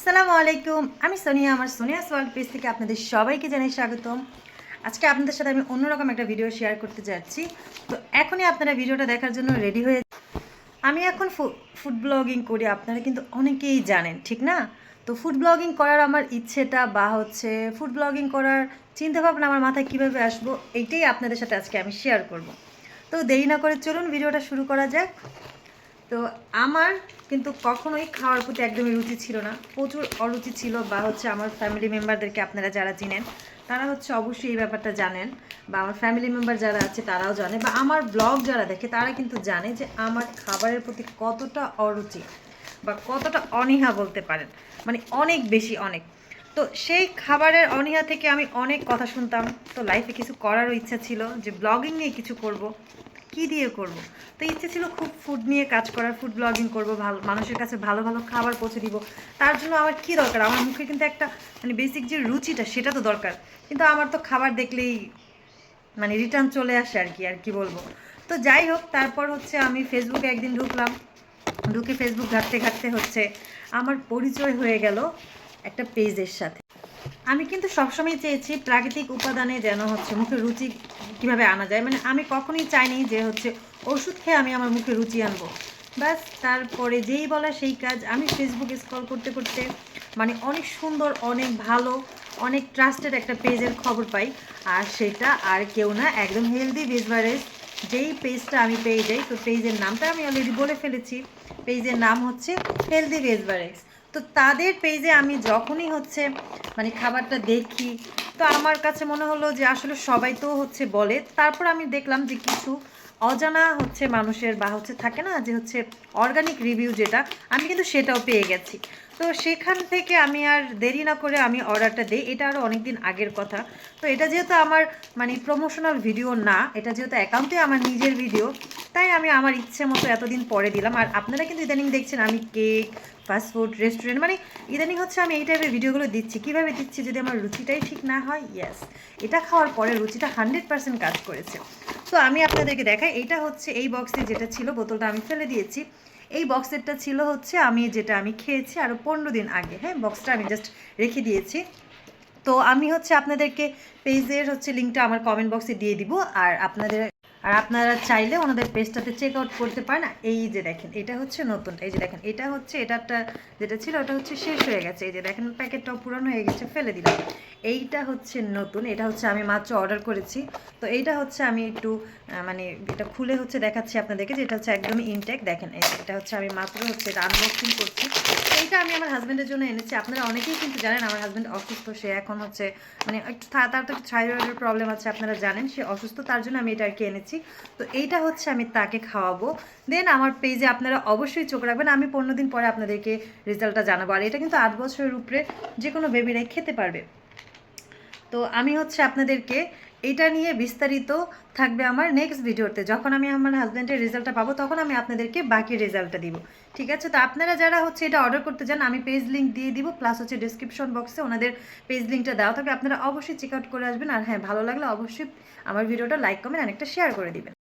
আসসালামু আলাইকুম। আমি সোনিয়া, আমার সোনিয়াস ওয়ার্ল্ড পেজ থেকে আপনাদের সবাইকে জানাই স্বাগতম। আজকে আপনাদের সাথে আমি অন্যরকম একটা ভিডিও শেয়ার করতে যাচ্ছি। তো এখনই আপনারা ভিডিওটা দেখার জন্য রেডি হয়ে আমি এখন ফুড ব্লগিং করি, আপনারা কিন্তু অনেকেই জানেন, ঠিক না? তো ফুড ব্লগিং করার আমার ইচ্ছেটা বা হচ্ছে ফুড ব্লগিং করার চিন্তাভাবনা আমার মাথায় কীভাবে আসব, এইটাই আপনাদের সাথে আজকে আমি শেয়ার করব। তো দেরি না করে চলুন ভিডিওটা শুরু করা যাক। তো আমার কিন্তু কখনোই খাওয়ার প্রতি একদমই রুচি ছিল না। প্রচুর অরুচি ছিল বা হচ্ছে আমার ফ্যামিলি মেম্বারদেরকে আপনারা যারা চিনেন, তারা হচ্ছে অবশ্যই এই ব্যাপারটা জানেন বা আমার ফ্যামিলি মেম্বার যারা আছে তারাও জানে বা আমার ব্লগ যারা দেখে তারা কিন্তু জানে যে আমার খাবারের প্রতি কতটা অরুচি বা কতটা অনীহা বলতে পারেন মানে অনেক বেশি অনেক। তো সেই খাবারের অনীহা থেকে আমি অনেক কথা শুনতাম। তো লাইফে কিছু করারও ইচ্ছা ছিল যে ব্লগিং নিয়ে কিছু করব। কি দিয়ে করব? তো ইচ্ছে ছিল খুব ফুড নিয়ে কাজ করার ফুড ব্লগিং করব, ভালো, মানুষের কাছে ভালো ভালো খাবার পৌঁছে দিব। তার জন্য আমার কি দরকার? আমার মুখে কিন্তু একটা মানে বেসিক যে রুচিটা, সেটা তো দরকার। কিন্তু আমার তো খাবার দেখলেই মানে রিটার্ন চলে আসে আর কি আর কি বলব? তো যাই হোক, তারপর হচ্ছে আমি ফেসবুকে একদিন ঢুকলাম। ঢুকে ফেসবুক ঘাটতে ঘাটতে হচ্ছে, আমার পরিচয় হয়ে গেল একটা পেজের সাথে। আমি কিন্তু সবসময় চেয়েছি প্রাকৃতিক উপাদানে যেন হচ্ছে মুখে রুচি কীভাবে আনা যায়? মানে আমি কখনোই চাইনি যে হচ্ছে ওষুধ খেয়ে আমি আমার মুখে রুচি আনব। ব্যাস, তারপরে যেই বলা সেই কাজ। আমি ফেসবুকে স্ক্রল করতে করতে মানে অনেক সুন্দর, অনেক ভালো, অনেক ট্রাস্টেড একটা পেজের খবর পাই। আর সেটা আর কেউ না, একদম হেলদি বেজভারেজ যেই পেজটা আমি পেয়ে যাই, তো পেজের নামটা আমি অলরেডি বলে ফেলেছি। পেজের নাম হচ্ছে হেলদি বেজভারেজ তো তাদের পেজে আমি যখনই হচ্ছে মানে খাবারটা দেখি, তো আমার কাছে মনে হলো যে আসলে সবাই তো হচ্ছে বলে। তারপর আমি দেখলাম যে কিছু অজানা হচ্ছে মানুষের বা হচ্ছে থাকে না যে হচ্ছে অর্গানিক রিভিউ যেটা, আমি কিন্তু সেটাও পেয়ে গেছি। তো সেখান থেকে আমি আর দেরি না করে আমি অর্ডারটা দিই। এটা আরও অনেক দিন আগের কথা। তো এটা যেহেতু আমার মানে প্রমোশনাল ভিডিও না, এটা যেহেতু অ্যাকাউন্টে আমার নিজের ভিডিও তাই আমি আমার ইচ্ছে মতো এতদিন পরে দিলাম। আর আপনারা কিন্তু ইদানিং দেখছেন আমি কেক ফাস্টফুড রেস্টুরেন্ট মানে ইদানিং হচ্ছে আমি এই টাইপের ভিডিওগুলো দিচ্ছি। কীভাবে দিচ্ছি যদি আমার রুচিটাই ঠিক না হয়? ইয়েস এটা খাওয়ার পরে রুচিটা হান্ড্রেড পার্সেন্ট কাজ করেছে। তো আমি আপনাদেরকে দেখাই, এটা হচ্ছে এই বক্সে যেটা ছিল, বোতলটা আমি ফেলে দিয়েছি। এই বক্সেরটা ছিল হচ্ছে আমি যেটা আমি খেয়েছি আরও পনেরো দিন আগে। হ্যাঁ বক্সটা আমি জাস্ট রেখে দিয়েছি। তো আমি হচ্ছে আপনাদেরকে পেজের হচ্ছে লিঙ্কটা আমার কমেন্ট বক্সে দিয়ে দিব। আর আপনাদের আর আপনারা চাইলে ওনাদের পেজটাতে চেক আউট করতে পারেন। এই যে দেখেন, এটা হচ্ছে নতুনটা। এই যে দেখেন, এটা হচ্ছে এটাটা যেটা ছিল, ওটা হচ্ছে শেষ হয়ে গেছে। এই যে দেখেন, প্যাকেটটাও পুরানো হয়ে গেছে, ফেলে দিলাম। এইটা হচ্ছে নতুন, এটা হচ্ছে আমি মাত্র অর্ডার করেছি। তো এইটা হচ্ছে আমি একটু মানে এটা খুলে হচ্ছে দেখাচ্ছি আপনাদেরকে, যে এটা হচ্ছে একদমই ইনটেক দেখেন এটা হচ্ছে আমি মাত্র হচ্ছে এটা আনবক্সিং করছি। এইটা আমি আমার হাজব্যান্ডের জন্য এনেছি। আপনারা অনেকেই কিন্তু জানেন, আমার হাজব্যান্ড অসুস্থ, সে এখন হচ্ছে মানে একটু তার তো থাইরয়েডের প্রবলেম আছে, আপনারা জানেন, সে অসুস্থ, তার জন্য আমি এটা আর কি এনেছি। তো এইটা হচ্ছে আমি তাকে খাওয়াবো। দেন আমার পেজে আপনারা অবশ্যই চোখ রাখবেন। আমি পনেরো দিন পরে আপনাদেরকে রেজাল্টটা জানাব। আর এটা কিন্তু আট বছরের উপরে যে কোনো বেবিরাই খেতে পারবে। তো আমি হচ্ছে আপনাদেরকে এটা নিয়ে বিস্তারিত থাকবে আমার নেক্সট ভিডিওতে যখন আমি আমার হাজব্যান্ডের রেজাল্টটা পাবো, তখন আমি আপনাদেরকে বাকি রেজাল্টটা দিব। ঠিক আছে? তো আপনারা যারা হচ্ছে এটা অর্ডার করতে চান, আমি পেজ লিঙ্ক দিয়ে দিব প্লাস হচ্ছে ডিসক্রিপশন বক্সে ওনাদের পেজ লিঙ্কটা দেওয়া থাকবে। আপনারা অবশ্যই চেক আউট করে আসবেন। আর হ্যাঁ ভালো লাগলে অবশ্যই আমার ভিডিওটা লাইক কমেন্ট অনেকটা শেয়ার করে দিবেন।